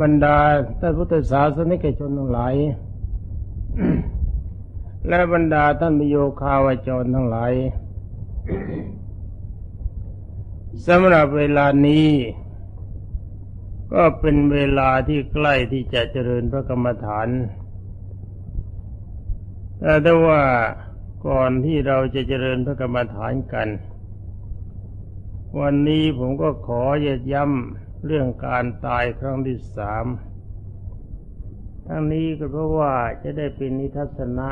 บรรดาท่านพุทธศาสนิกชนทั้งหลาย และบรรดาท่านมิโยคาวจรทั้งหลายสำหรับเวลานี้ ก็เป็นเวลาที่ใกล้ที่จะเจริญพระกรรมฐานแต่ถ้าว่าก่อนที่เราจะเจริญพระกรรมฐานกัน วันนี้ผมก็ขอเยดย้ำ เรื่องการตายครั้งที่สามทั้งนี้ก็เพราะว่าจะได้เป็นนิทัศนะ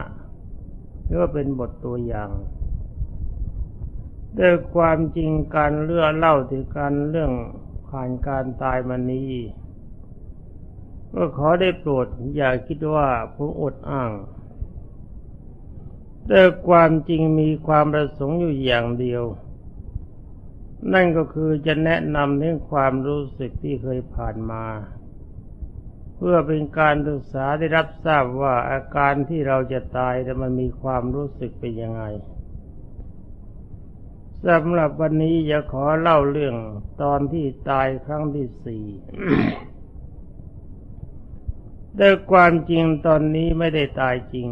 หรือว่าเป็นบทตัวอย่างด้วยความจริงการเลื่อเล่าถึงการเรื่องผ่านการตายมานี้ก็ขอได้โปรดอย่าคิดว่าผมอดอ้างแต่ความจริงมีความประสงค์อยู่อย่างเดียว นั่นก็คือจะแนะนำเรื่องความรู้สึกที่เคยผ่านมา เพื่อเป็นการศึกษาได้รับทราบว่าอาการที่เราจะตายแต่มันมีความรู้สึกเป็นยังไงสำหรับวันนี้จะขอเล่าเรื่องตอนที่ตายครั้งที่สี่แต่ความจริงตอนนี้ไม่ได้ตายจริง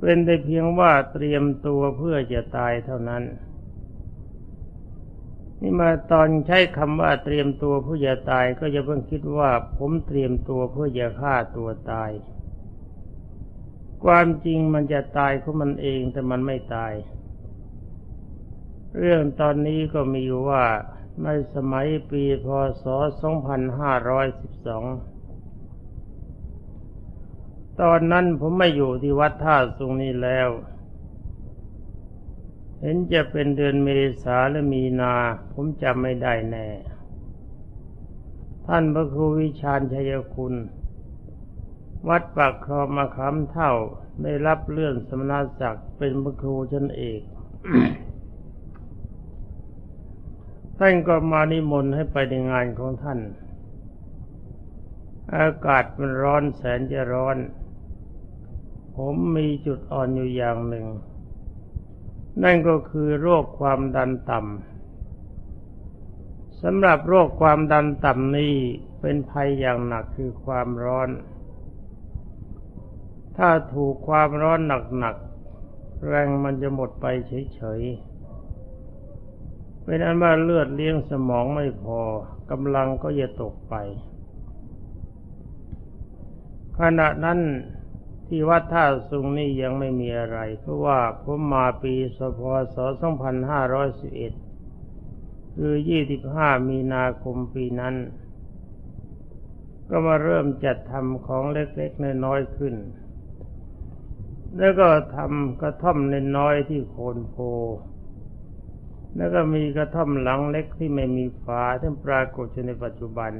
เป็นแต่เพียงว่าเตรียมตัวเพื่อจะตายเท่านั้น นี่มาตอนใช้คำว่าเตรียมตัวเพื่อจะตายก็จะเพิ่งคิดว่า ผมเตรียมตัวเพื่อจะฆ่าตัวตาย ความจริงมันจะตายของมันเองแต่มันไม่ตาย เรื่องตอนนี้ก็มีว่าในสมัยปีพศ 2512 ตอนนั้นผมไม่อยู่ที่วัดท่าสุงนี้แล้ว เห็นจะเป็นเดือนเมษาและมีนา ผมจำไม่ได้แน่ ท่านพระครูวิชาญชัยคุณ วัดปากคลองมาคำเท่าได้รับเลื่อนสมณศักดิ์เป็นพระครูชั้นเอกท่านก็มานิมนต์ให้ไปในงานของท่าน อากาศมันร้อนแสนจะร้อน ผมมีจุดอ่อนอยู่อย่างหนึ่ง นั่นก็คือโรคความดันต่ำสำหรับโรคความดันต่ำนี้เป็นภัยอย่างหนักคือความร้อน ถ้าถูกความร้อนหนักๆแรงมันจะหมดไปเฉยๆเป็นอันว่าเลือดเลี้ยงสมองไม่พอกำลังก็จะตกไป ขณะนั้น ที่วัดท่าสุงนี่ยังไม่มีอะไร เพราะว่าผมมาปีสพศ2511 คือ 25 มีนาคมปีนั้น ก็มาเริ่มจัดทำของเล็กๆน้อยๆขึ้น แล้วก็ทำกระท่อมน้อยๆที่โคนโพ แล้วก็มีกระท่อมหลังเล็กที่ไม่มีฝาที่ปรากฏอยู่ในปัจจุบัน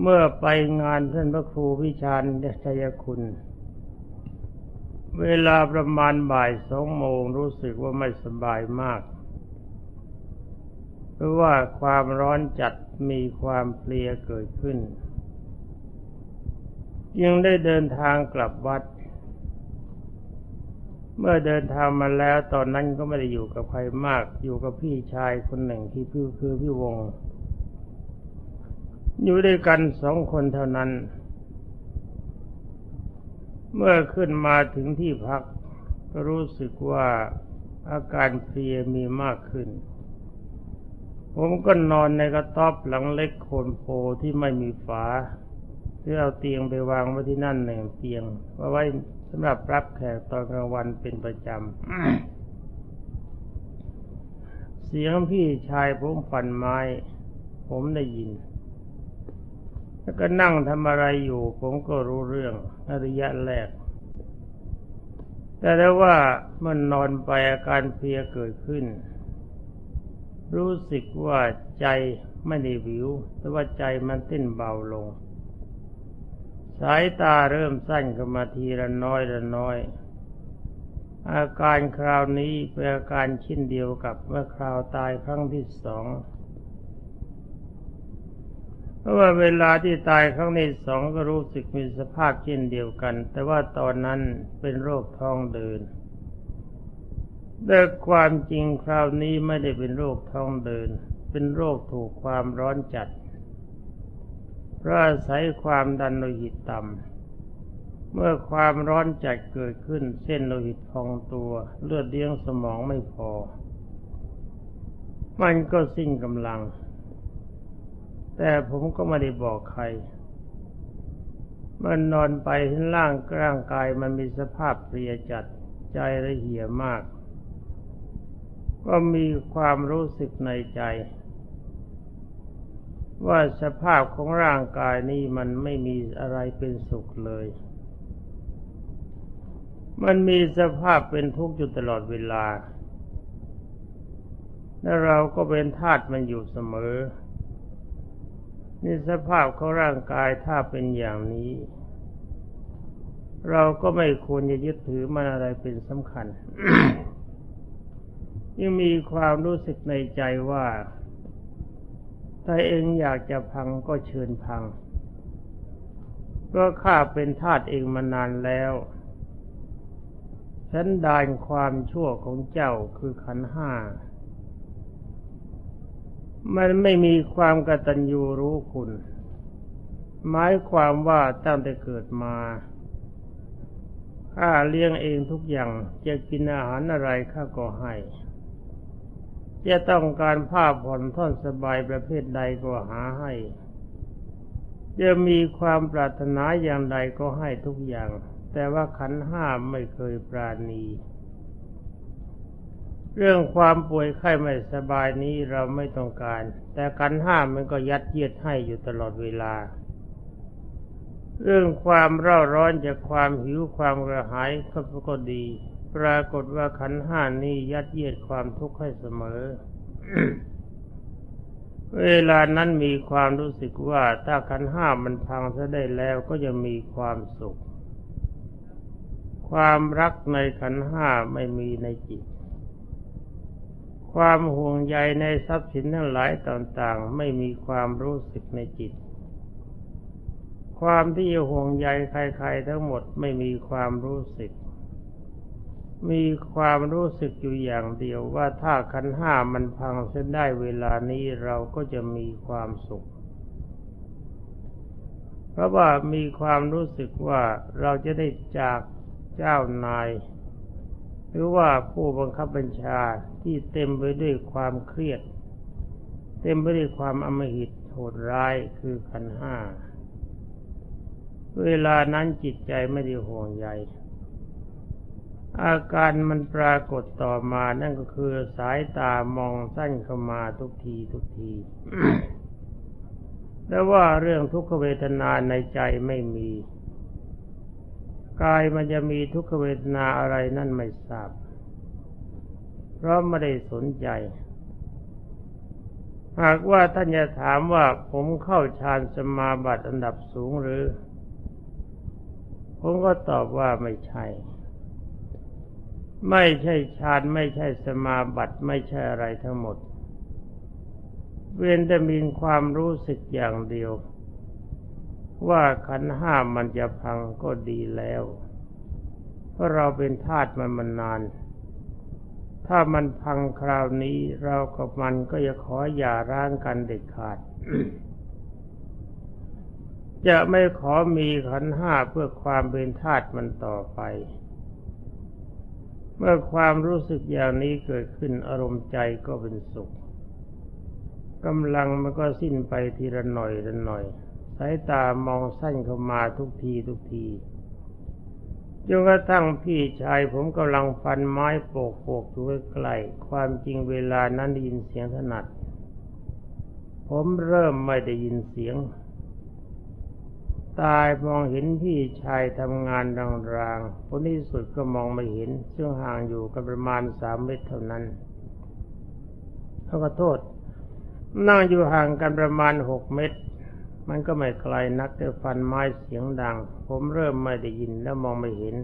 เมื่อไปงานท่านพระครูวิชาญชัยคุณ เวลาประมาณบ่ายสองโมงรู้สึกว่าไม่สบายมาก เพราะว่าความร้อนจัดมีความเพลียเกิดขึ้น ยังได้เดินทางกลับวัด เมื่อเดินทางมาแล้วตอนนั้นก็ไม่ได้อยู่กับใครมาก อยู่กับพี่ชายคนหนึ่งที่พี่คือพี่วง อยู่ด้วยกันสองคนเท่านั้น เมื่อขึ้นมาถึงที่พักก็รู้สึกว่าอาการเพลียมีมากขึ้น ผมก็นอนในกระต๊อบหลังเล็กโคนโพที่ไม่มีฝาที่เอาเตียงไปวางไว้ที่นั่นหนึ่งเตียงไว้สำหรับรับแขกตอนกลางวันเป็นประจำ เสียงพี่ชายผมฝันไม้ ผมได้ยิน แล้วก็นั่งทำอะไรอยู่ ผมก็รู้เรื่องอระยะแรก แต่ได้ว่ามันนอนไปอาการเพลียเกิดขึ้น รู้สึกว่าใจไม่ได้วิว แต่ว่าใจมันเต้นเบาลง สายตาเริ่มสั้นขึ้นมาทีละน้อยละน้อย อาการคราวนี้เป็นอาการชิ้นเดียวกับเมื่อคราวตายครั้งที่สอง เพราะว่าเวลาที่ตายครั้งที่สองก็รู้สึกมีสภาพเช่นเดียวกัน แต่ว่าตอนนั้นเป็นโรคท้องเดินแต่ความจริงคราวนี้ไม่ได้เป็นโรคท้องเดินเเป็นโรคถูกความร้อนจัด เพราะอาศัยความดันโลหิตต่ำ เมื่อความร้อนจัดเกิดขึ้นเส้นโลหิตพองตัว เลือดเลี้ยงสมองไม่พอ มันก็สิ้นกำลัง แต่ผมก็ไม่ได้บอกใคร มันนอนไปที่ร่างร่างกายมันมีสภาพเพลียจัดใจละเหี่ยมาก ก็มีความรู้สึกในใจ ว่าสภาพของร่างกายนี้มันไม่มีอะไรเป็นสุขเลย มันมีสภาพเป็นทุกข์อยู่ตลอดเวลา และเราก็เป็นธาตุมันอยู่เสมอ นี่สภาพของร่างกายถ้าเป็นอย่างนี้ เราก็ไม่ควรจะยึดถือมันอะไรเป็นสำคัญ ยังมีความรู้สึกในใจว่าถ้าเองอยากจะพังก็เชิญพังเพราะข้าเป็นทาสเองมานานแล้วฉันดานความชั่วของเจ้าคือขันห้า มันไม่มีความกตัญญูรู้คุณ หมายความว่าตั้งแต่เกิดมาข้าเลี้ยงเองทุกอย่างจะกินอาหารอะไรข้าก็ให้ จะต้องการผ้าผ่อนท่อนสบายประเภทใดก็หาให้ จะมีความปรารถนาอย่างใดก็ให้ทุกอย่าง แต่ว่าขันห้าไม่เคยปราณี เรื่องความป่วยไข้ไม่สบายนี้เราไม่ต้องการ แต่ขันห้ามันก็ยัดเยียดให้อยู่ตลอดเวลา เรื่องความเร่าร้อนจากความหิวความกระหายก็ดี ปรากฏว่าขันห้านี้ยัดเยียดความทุกข์ให้เสมอ เวลานั้นมีความรู้สึกว่าถ้าขันห้ามันพังซะได้แล้วก็จะมีความสุข ความรักในขันห้าไม่มีในจิต ความห่วงใยในทรัพย์สินทั้งหลายต่างๆ ไม่มีความรู้สึกในจิต ความที่ห่วงใยใครๆทั้งหมดไม่มีความรู้สึก มีความรู้สึกอยู่อย่างเดียวว่าถ้าขันห้ามันพังเส้นได้เวลานี้เราก็จะมีความสุข เพราะว่ามีความรู้สึกว่าเราจะได้จากเจ้านาย หรือว่าผู้บังคับบัญชา ที่เต็มไปด้วยความเครียด เต็มไปด้วยความอมหิตโหดร้ายคือขันห้า เวลานั้นจิตใจไม่ได้ห่วงใยอาการมันปรากฏต่อมานั่นก็คือสายตามองสั้นเข้ามาทุกทีทุกทีแต่ว่าเรื่องทุกขเวทนาในใจไม่มี กายมันจะมีทุกขเวทนาอะไรนั่นไม่ทราบ เพราะไม่ได้สนใจ หากว่าท่านจะถามว่าผมเข้าฌานสมาบัติอันดับสูงหรือ ผมก็ตอบว่าไม่ใช่ ไม่ใช่ฌานไม่ใช่สมาบัติไม่ใช่อะไรทั้งหมด เว้นแต่มีความรู้สึกอย่างเดียว ว่าขันห้ามันจะพังก็ดีแล้ว เพราะเราเป็นทาสมันมานาน ถ้ามันพังคราวนี้เรากับมันก็จะขออย่าร้างกันเด็ดขาด จะไม่ขอมีขันห้าเพื่อความเป็นทาสมันต่อไป เมื่อความรู้สึกอย่างนี้เกิดขึ้นอารมณ์ใจก็เป็นสุขกำลังมันก็สิ้นไปทีละหน่อยละหน่อย สายตามองสั้นเข้ามาทุกทีทุกที จนกระทั่งพี่ชายผมกำลังฟันไม้โปกโปกอยู่ใกล้ๆความจริงเวลานั้นได้ยินเสียงถนัด ผมเริ่มไม่ได้ยินเสียง ตายมองเห็นพี่ชายทำงานรางๆผลที่สุดก็มองไม่เห็น ซึ่งห่างอยู่กันประมาณสามเมตรเท่านั้นเขาก็โทษ นั่งอยู่ห่างกันประมาณหกเมตร มันก็ไม่ไกลนักแต่ฟันไม้เสียงดัง ผมเริ่มไม่ได้ยินและมองไม่เห็น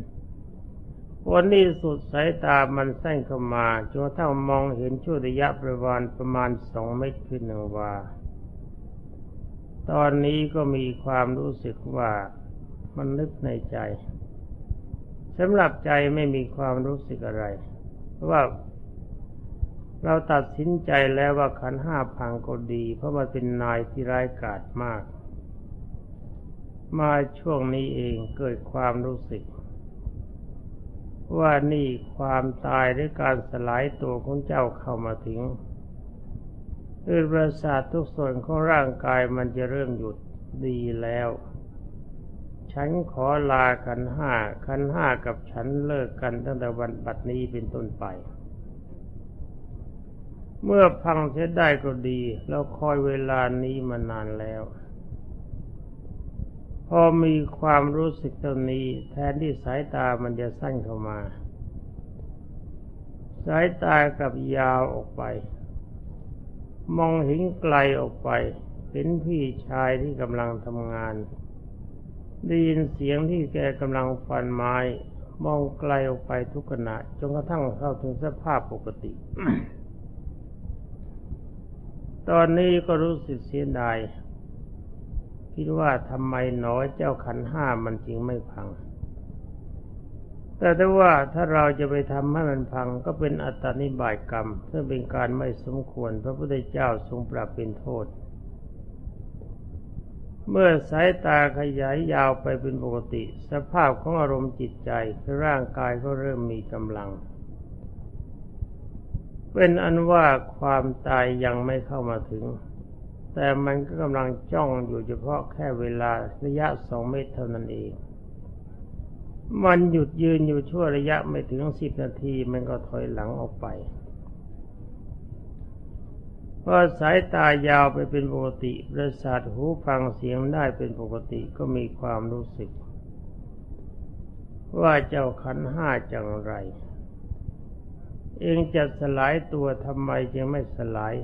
วันนี้สุดสายตามันสั้นเข้ามาจนกระทั่งมองเห็นช่วระยะประมาณประมาณสองเมตรขึ้นหนึ่งวา ตอนนี้ก็มีความรู้สึกว่ามันนึกในใจสำหรับใจไม่มีความรู้สึกอะไร เพราะว่าเราตัดสินใจแล้วว่าขันห้าพังก็ดี เพราะมันเป็นนายที่ร้ายกาจมาก มาช่วงนี้เองเกิดความรู้สึก ว่านี่ความตายหรือการสลายตัวของเจ้าเข้ามาถึงอือประสาททุกส่วนของร่างกายมันจะเริ่มหยุดดีแล้ว ฉันขอลาขันห้าขันห้ากับฉันเลิกกันตั้งแต่วันบัดนี้เป็นต้นไป เมื่อพังเสียได้ก็ดี เราคอยเวลานี้มานานแล้ว อมีความรู้สึกตรงนี้ แทนที่สายตามันจะสั้นเข้ามา สายตากับยาวออกไป มองเห็นไกลออกไป เห็นพี่ชายที่กำลังทำงาน ได้ยินเสียงที่แกกำลังฟันไม้ มองไกลออกไปทุกขณะจนกระทั่งเข้าถึงสภาพปกติ ตอนนี้ก็รู้สึกเสียดาย คิดว่าทำไมหนอเจ้าขันห้ามันจึงไม่พัง แต่ถ้าว่าถ้าเราจะไปทำให้มันพังก็เป็นอัตตานิบายกรรมซึ่งเป็นการไม่สมควรพระพุทธเจ้าทรงปรับเป็นโทษ เมื่อสายตาขยายยาวไปเป็นปกติ สภาพของอารมณ์จิตใจคือร่างกายก็เริ่มมีกำลังเป็นอันว่าความตายยังไม่เข้ามาถึง แต่มันก็กำลังจ้องอยู่เฉพาะแค่เวลาระยะสองเมตรเท่านั้นเอง มันหยุดยืนอยู่ชั่วระยะไม่ถึงสิบนาที มันก็ถอยหลังออกไปพอสายตายาวไปเป็นปกติ ประสาทหูฟังเสียงได้เป็นปกติก็มีความรู้สึก ว่าเจ้าขันห้าจังไร เองจะสลายตัวทำไมจึงไม่สลาย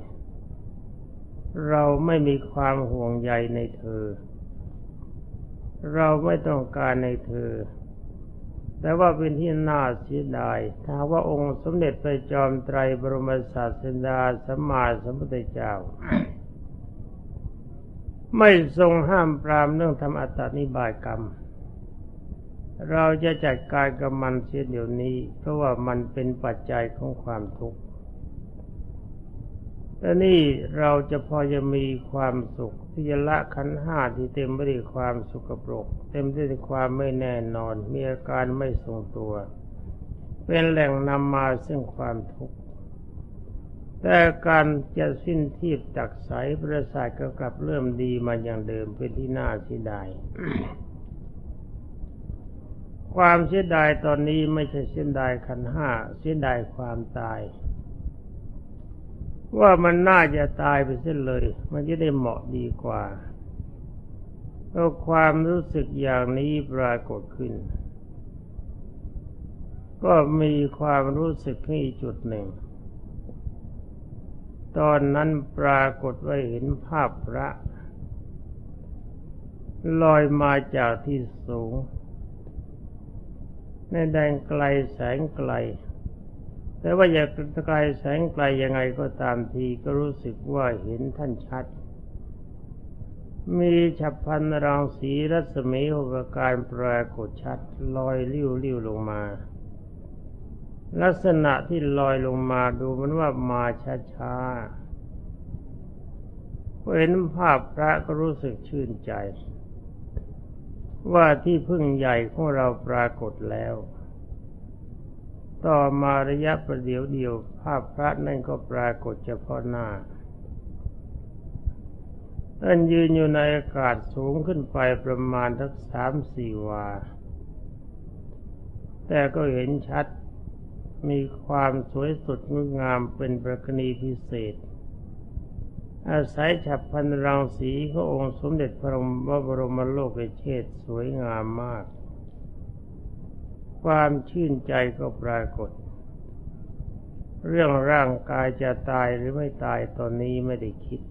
เราไม่มีความห่วงใยในเธอ เราไม่ต้องการในเธอ แต่ว่าเป็นที่น่าเสียดายถ้าว่าองค์สมเด็จพระจอมไตรบรมศาสดาสัมมาสัมพุทธเจ้า ไม่ทรงห้ามปรามเรื่องทำอัตตนิบายกรรม เราจะจัดการกับมันเสียเดี๋ยวนี้ เพราะว่ามันเป็นปัจจัยของความทุกข์ และนี่เราจะพอจะมีความสุขที่จะละขันห้าที่เต็มไปด้วยความสุขปรก เต็มไปด้วยความไม่แน่นอน มีอาการไม่ทรงตัว เป็นแหล่งนำมาซึ่งความทุกข์แต่การจะสิ้นทีบจากสายประสาทก็กลับเริ่มดีมาอย่างเดิมเป็นที่น่าเสียดายความเสียดายตอนนี้ไม่ใช่เสียดายขันห้าเสียดายความตาย ว่ามันน่าจะตายไปเส้นเลย มันจะได้เหมาะดีกว่าก็ความรู้สึกอย่างนี้ปรากฏขึ้น ก็มีความรู้สึกที่จุดหนึ่ง ตอนนั้นปรากฏว่าเห็นภาพพระ ลอยมาจากที่สูง ในแดงไกลแสงไกล แต่ว่าอยากไกลแสงไกลยังไงก็ตามทีก็รู้สึกว่าเห็นท่านชัด มีฉับพันรังสีรัศมีหกการปรากฏชัดลอยลิ้วลิ้วลงมา ลักษณะที่ลอยลงมาดูมันว่ามาช้าช้าเห็นภาพพระก็รู้สึกชื่นใจ ว่าที่พึ่งใหญ่ของเราปรากฏแล้ว ต่อมาระยะประเดี๋ยวเดียว ภาพพระนั่นก็ปรากฏเฉพาะหน้าท่านยืนอยู่ในอากาศสูงขึ้นไปประมาณทักสามสี่วา แต่ก็เห็นชัดมีความสวยสดงดงามเป็นประกณีพิเศษ อาศัยฉับพันรังสีขององค์สมเด็จพระบรมโลกเชษสวยงามมาก ความชื่นใจก็ปรากฏ เรื่องร่างกายจะตายหรือไม่ตายตอนนี้ไม่ได้คิด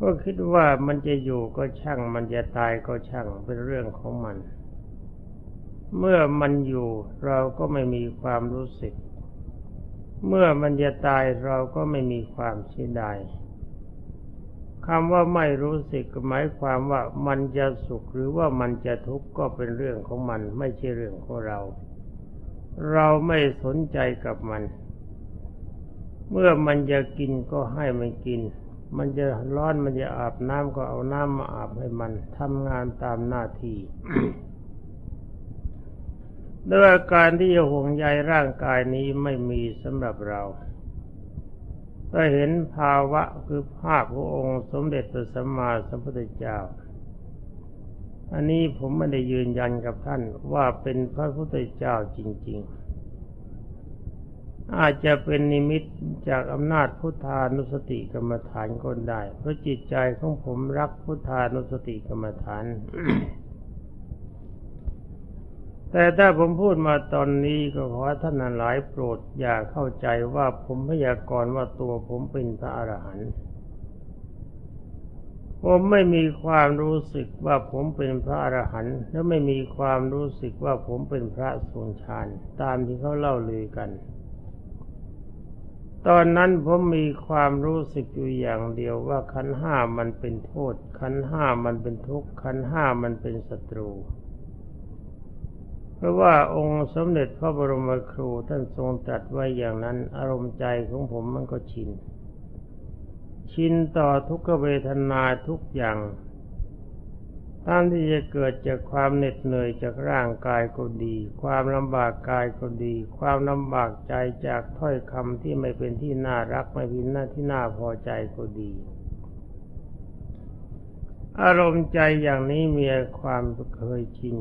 ก็คิดว่ามันจะอยู่ก็ช่าง มันจะตายก็ช่างเป็นเรื่องของมัน เมื่อมันอยู่เราก็ไม่มีความรู้สึก เมื่อมันจะตายเราก็ไม่มีความเสียดาย คำว่าไม่รู้สึกหมายความว่ามันจะสุขหรือว่ามันจะทุกข์ก็เป็นเรื่องของมัน ไม่ใช่เรื่องของเรา เราไม่สนใจกับมัน เมื่อมันจะกินก็ให้มันกิน มันจะร้อนมันจะอาบน้ำก็เอาน้ำมาอาบให้มันทำงานตามหน้าที่ด้วยการที่จะห่วงใยร่างกายนี้ไม่มีสำหรับเรา ก็เห็นภาวะคือภาพพระองค์สมเด็จพระสัมมาสัมพุทธเจ้า อันนี้ผมไม่ได้ยืนยันกับท่านว่าเป็นพระพุทธเจ้าจริง ๆ อาจจะเป็นนิมิตจากอำนาจพุทธานุสติกรรมฐานก็ได้ เพราะจิตใจของผมรักพุทธานุสติกรรมฐาน แต่ถ้าผมพูดมาตอนนี้ก็ขอท่านหลายโปรดอย่าเข้าใจว่าผมพยากรณ์ว่าตัวผมเป็นพระอรหันต์ผมไม่มีความรู้สึกว่าผมเป็นพระอรหันต์และไม่มีความรู้สึกว่าผมเป็นพระทรงฌานตามที่เขาเล่าลือกัน ตอนนั้นผมมีความรู้สึกอยู่อย่างเดียวว่าขันห้ามันเป็นโทษขันห้ามันเป็นทุกข์ขันห้ามันเป็นศัตรู เพราะว่าองค์สมเด็จพระบรมครูท่านทรงตรัสไว้อย่างนั้น อารมณ์ใจของผมมันก็ชิน ชินต่อทุกขเวทนาทุกอย่างตามที่จะเกิดจากความเหน็ดเหนื่อยจากร่างกายก็ดี ความลำบากกายก็ดี ความลำบากใจจากถ้อยคำที่ไม่เป็นที่น่ารักไม่เป็นหน้าที่น่าพอใจก็ดี อารมณ์ใจอย่างนี้มีความเคยชิน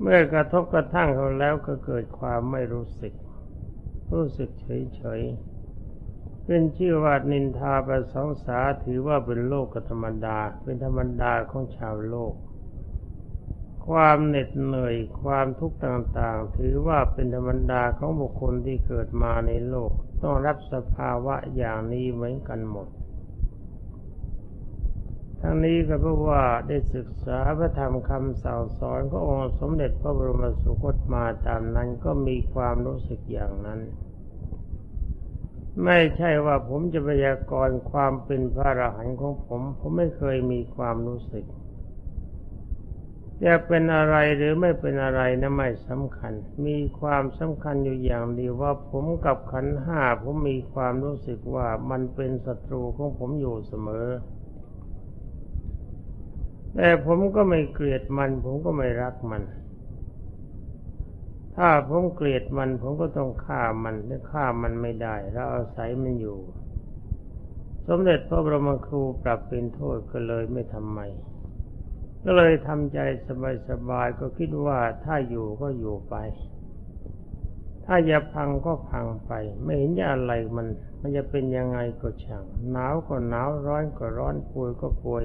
เมื่อกระทบกระทั่งเขาแล้วก็เกิดความไม่รู้สึก รู้สึกเฉยๆเป็นชื่อว่านินทาประสงสาถือว่าเป็นโลกธรรมดา เป็นธรรมดาของชาวโลก ความเหน็ดเหนื่อยความทุกข์ต่างๆ ถือว่าเป็นธรรมดาของบุคคลที่เกิดมาในโลก ต้องรับสภาวะอย่างนี้เหมือนกันหมด ทั้งนี้ก็เพราะว่าได้ศึกษาพระธรรมคำสั่งสอนขององค์สมเด็จพระบรมสุคตมาตามนั้นก็มีความรู้สึกอย่างนั้น ไม่ใช่ว่าผมจะพยากรณ์ความเป็นพระอรหันต์ของผม ผมไม่เคยมีความรู้สึกจะเป็นอะไรหรือไม่เป็นอะไรนะไม่สำคัญ มีความสำคัญอยู่อย่างเดียวว่าผมกับขันห้าผมมีความรู้สึกว่ามันเป็นศัตรูของผมอยู่เสมอ แต่ผมก็ไม่เกลียดมัน ผมก็ไม่รักมัน ถ้าผมเกลียดมัน ผมก็ต้องฆ่ามันถ้าฆ่ามันไม่ได้เราอาศัยมันอยู่ สมเด็จพระบรมครูปรับเป็นโทษก็เลยไม่ทำไมก็เลยทำใจสบายๆก็คิดว่าถ้าอยู่ก็อยู่ไป ถ้าอย่าพังก็พังไป ไม่เห็นจะอะไรมัน มันจะเป็นยังไงก็ช่างหนาวก็หนาวร้อนก็ร้อนป่วยก็ป่วย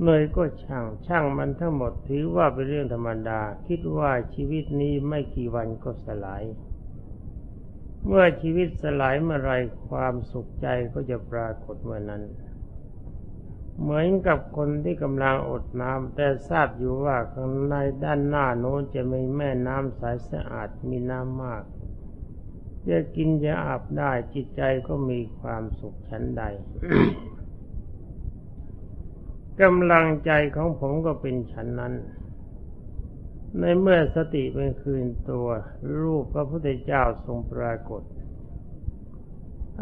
เหนื่อยก็ช่างช่างมันทั้งหมดถือว่าเป็นเรื่องธรรมดา คิดว่าชีวิตนี้ไม่กี่วันก็สลาย เมื่อชีวิตสลายเมื่อไรความสุขใจก็จะปรากฏเมื่อนั้น เหมือนกับคนที่กำลังอดน้ำแต่ทราบอยู่ว่าข้างในด้านหน้าโน้นจะมีแม่น้ำใสสะอาดมีน้ำมากจะกินจะอาบได้จิตใจก็มีความสุขชั้นใด กำลังใจของผมก็เป็นฉันนั้น ในเมื่อสติเป็นคืนตัว รูปพระพุทธเจ้าทรงปรากฏ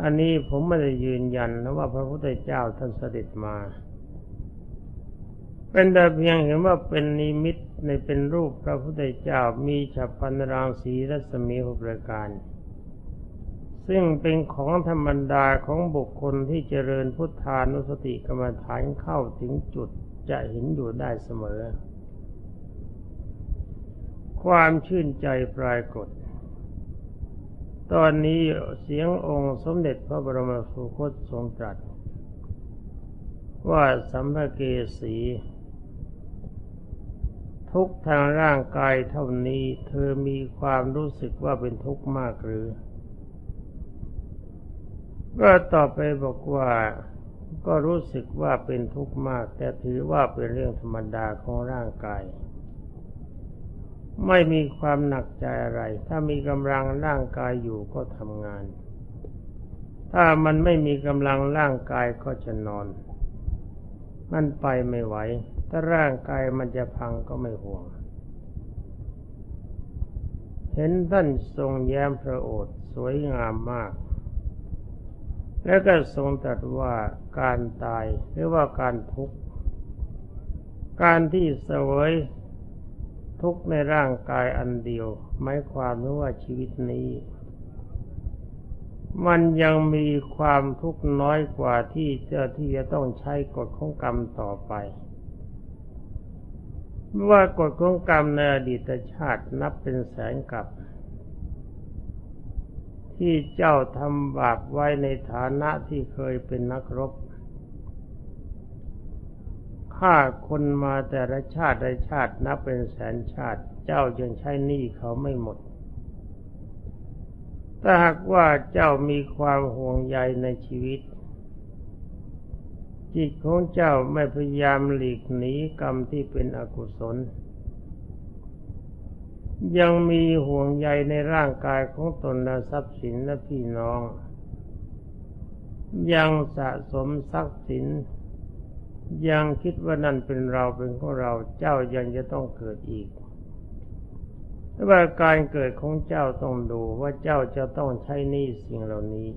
อันนี้ผมไม่ได้ยืนยันนะว่าพระพุทธเจ้าท่านเสด็จมา เป็นแต่เพียงเห็นว่าเป็นนิมิตในเป็นรูปพระพุทธเจ้ามีฉับพันรางสีรัศมีหกประการ ซึ่งเป็นของธรรมดาของบุคคลที่เจริญพุทธานุสติกรรมฐานเข้าถึงจุดจะเห็นอยู่ได้เสมอ ความชื่นใจปรากฏ ตอนนี้เสียงองค์สมเด็จพระบรมสุคตทรงตรัส ว่าสัมภเกสีทุกทางร่างกายเท่านี้เธอมีความรู้สึกว่าเป็นทุกข์มากหรือ ก็ตอบไปบอกว่าก็รู้สึกว่าเป็นทุกข์มาก แต่ถือว่าเป็นเรื่องธรรมดาของร่างกาย ไม่มีความหนักใจอะไร ถ้ามีกำลังร่างกายอยู่ก็ทำงาน ถ้ามันไม่มีกำลังร่างกายก็จะนอน มันไปไม่ไหว ถ้าร่างกายมันจะพังก็ไม่ห่วง เห็นท่านทรงแย้มพระโอษฐ์สวยงามมาก แล้วก็ทรงตรัสว่าการตายหรือว่าการทุกข์ การที่เสวยทุกข์ในร่างกายอันเดียวหมายความว่าชีวิตนี้ มันยังมีความทุกข์น้อยกว่าที่เจะที่จะต้องใช้กฎของกรรมต่อไปว่ากฎของกรรมในอดีตชาตินับเป็นแสนกับ ที่เจ้าทำบาปไว้ในฐานะที่เคยเป็นนักรบฆ่าคนมาแต่ละชาติใดชาตินับเป็นแสนชาติ เจ้ายังใช้หนี้เขาไม่หมด ถ้าหากว่าเจ้ามีความห่วงใยในชีวิต จิตของเจ้าไม่พยายามหลีกหนีกรรมที่เป็นอกุศล ยังมีห่วงใยในร่างกายของตนและทรัพย์สินและพี่น้อง ยังสะสมทรัพย์สิน ยังคิดว่านั่นเป็นเราเป็นของเราเจ้ายังจะต้องเกิดอีกแต่ว่าการเกิดของเจ้าต้องดูว่าเจ้าจะต้องใช้หนี้สิ่งเหล่านี้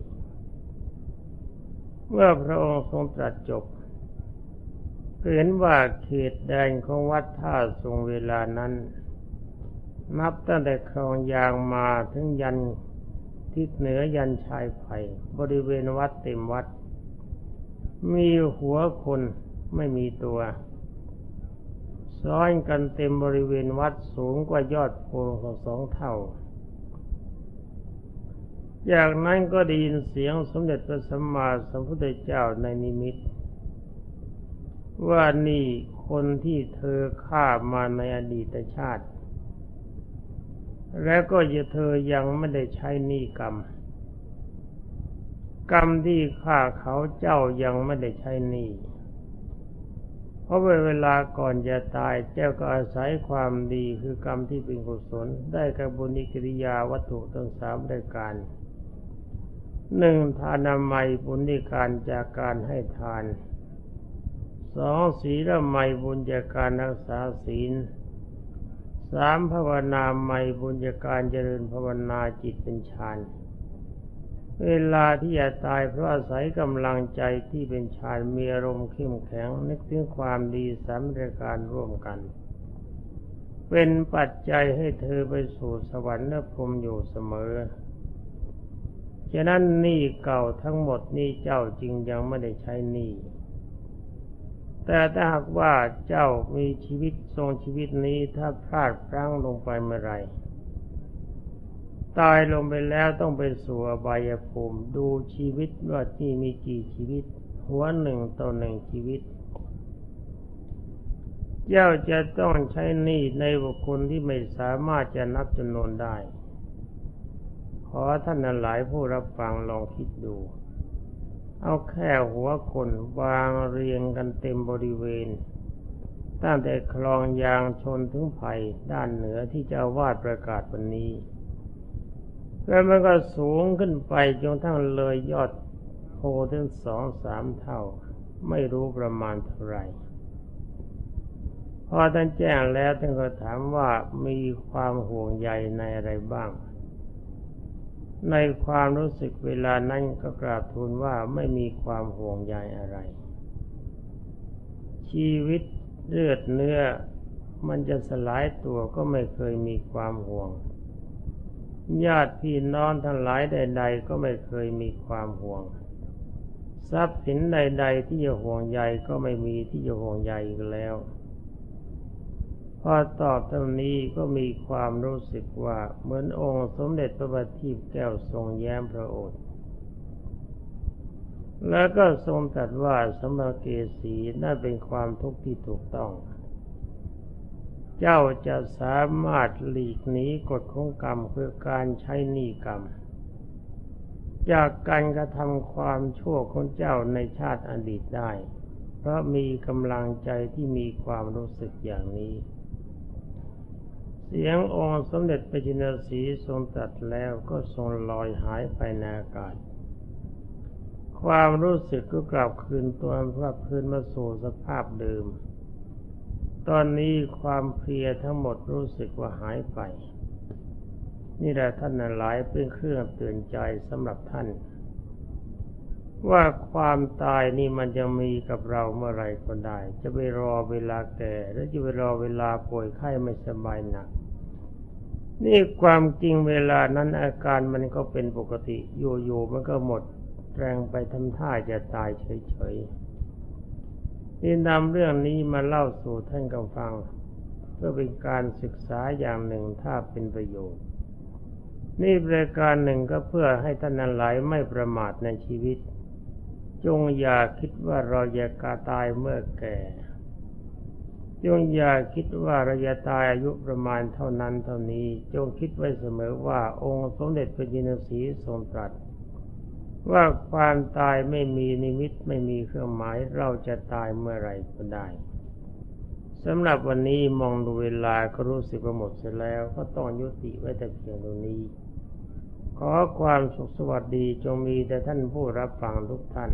เมื่อพระองค์ทรงตรัสจบเห็นว่าเขตแดนของวัดท่าทรงเวลานั้น นับตั้งแต่คลองยางมาถึงยันทิศเหนือยันชายไผ่บริเวณวัดเต็มวัด มีหัวคนไม่มีตัวซ้อนกันเต็มบริเวณวัดสูงกว่ายอดโพธิ์สองเท่า จากนั้นก็ได้ยินเสียงสมเด็จพระสัมมาสัมพุทธเจ้าในนิมิต ว่านี่คนที่เธอฆ่ามาในอดีตชาติ และก็เธอยังไม่ได้ใช้นี่กรรม กรรมที่ฆ่าเขาเจ้ายังไม่ได้ใช้นี่เพราะเวลาก่อนจะตายเจ้าก็อาศัยความดีคือกรรมที่เป็นกุศลได้กับบุญกิริยาวัตถุทั้งสามรายการหนึ่งทานามัยบุญในการจากการให้ทานสองศีลไมบุญจากการรักษาศีล สามภาวนาไม่บุญจาการเจริญภาวนาจิตเป็นฌานเวลาที่จะตายเพราะอาศัยกำลังใจที่เป็นฌานมีอารมณ์เข้มแข็ง นึกถึงความดีสามรายการร่วมกัน เป็นปัจจัยให้เธอไปสู่สวรรค์และพรมอยู่เสมอ ฉะนั้นหนี้เก่าทั้งหมดนี้เจ้าจึงยังไม่ได้ใช้หนี้ แต่ถ้าหากว่าเจ้ามีชีวิตทรงชีวิตนี้ถ้าพลาดพลั้งลงไปเมื่อไรตายลงไปแล้วต้องไปสู่อบายภูมิดูชีวิตว่าที่มีกี่ชีวิต หัวหนึ่งต่อหนึ่งชีวิต เจ้าจะต้องใช้หนี้ในบุคคลที่ไม่สามารถจะนับจำนวนได้ ขอท่านหลายผู้รับฟังลองคิดดู เอาแค่หัวคนวางเรียงกันเต็มบริเวณ ตั้งแต่คลองยางชนถึงไผ่ด้านเหนือที่จะวาดประกาศวันนี้ แล้วมันก็สูงขึ้นไปจนทั้งเลยยอดโพถึงสองสามเท่า ไม่รู้ประมาณเท่าไหร่พอท่านแจ้งแล้วท่านก็ถามว่ามีความห่วงใยในอะไรบ้าง ในความรู้สึกเวลานั้นก็กราบทูลว่าไม่มีความห่วงใยอะไร ชีวิตเลือดเนื้อ มันจะสลายตัวก็ไม่เคยมีความห่วง ญาติพี่น้องทั้งหลายใด ๆ ก็ไม่เคยมีความห่วง ทรัพย์สินใด ๆ ที่จะห่วงใยก็ไม่มีที่จะห่วงใยอีกแล้ว พอตอบตรงนี้ก็มีความรู้สึกว่าเหมือนองค์สมเด็จพระบัณฑิตแก้วทรงแย้มพระโอษฐ์แล้วก็ทรงตรัสว่าสมเกสีนั่นเป็นความทุกข์ที่ถูกต้อง เจ้าจะสามารถหลีกหนีกฎของกรรมคือการใช้หนี้กรรม จากการกระทำความชั่วของเจ้าในชาติอดีตได้ เพราะมีกำลังใจที่มีความรู้สึกอย่างนี้ สียงองค์สมเด็จพระจินสีทรงตัดแล้วก็ทรงลอยหายไปในอากาศ ความรู้สึกก็กลับคืนตัวพระพื้นมาสู่สภาพเดิม ตอนนี้ความเพลียทั้งหมดรู้สึกว่าหายไป นี่แหละท่านหลายเป็นเครื่องเตือนใจสำหรับท่าน ว่าความตายนี่มันจะมีกับเราเมื่อไรก็ได้ จะไปรอเวลาแก่หรือจะไปรอเวลาป่วยไข้ไม่สบายหนัก นี่ความจริงเวลานั้นอาการมันก็เป็นปกติอยู่ๆมันก็หมดแรงไปทำท่าจะตายเฉยๆนี่นำเรื่องนี้มาเล่าสู่ท่านกำฟัง เพื่อเป็นการศึกษาอย่างหนึ่งถ้าเป็นประโยชน์ นี่รายการหนึ่งก็เพื่อให้ท่านนันหลายไม่ประมาทในชีวิต จงอย่าคิดว่าเราจะกาตายเมื่อแก่ จงอย่าคิดว่าเราจะตายอายุประมาณเท่านั้นเท่านี้ จงคิดไว้เสมอว่าองค์สมเด็จพระจินสีทรงตรัส ว่าความตายไม่มีนิมิตไม่มีเครื่องหมายเราจะตายเมื่อไรก็ได้สำหรับวันนี้มองดูเวลาก็รู้สึกว่าหมดเสร็จแล้ว ก็ต้องยุติไว้แต่เพียงตรงนี้ ขอความสุขสวัสดีจงมีแต่ท่านผู้รับฟังทุกท่าน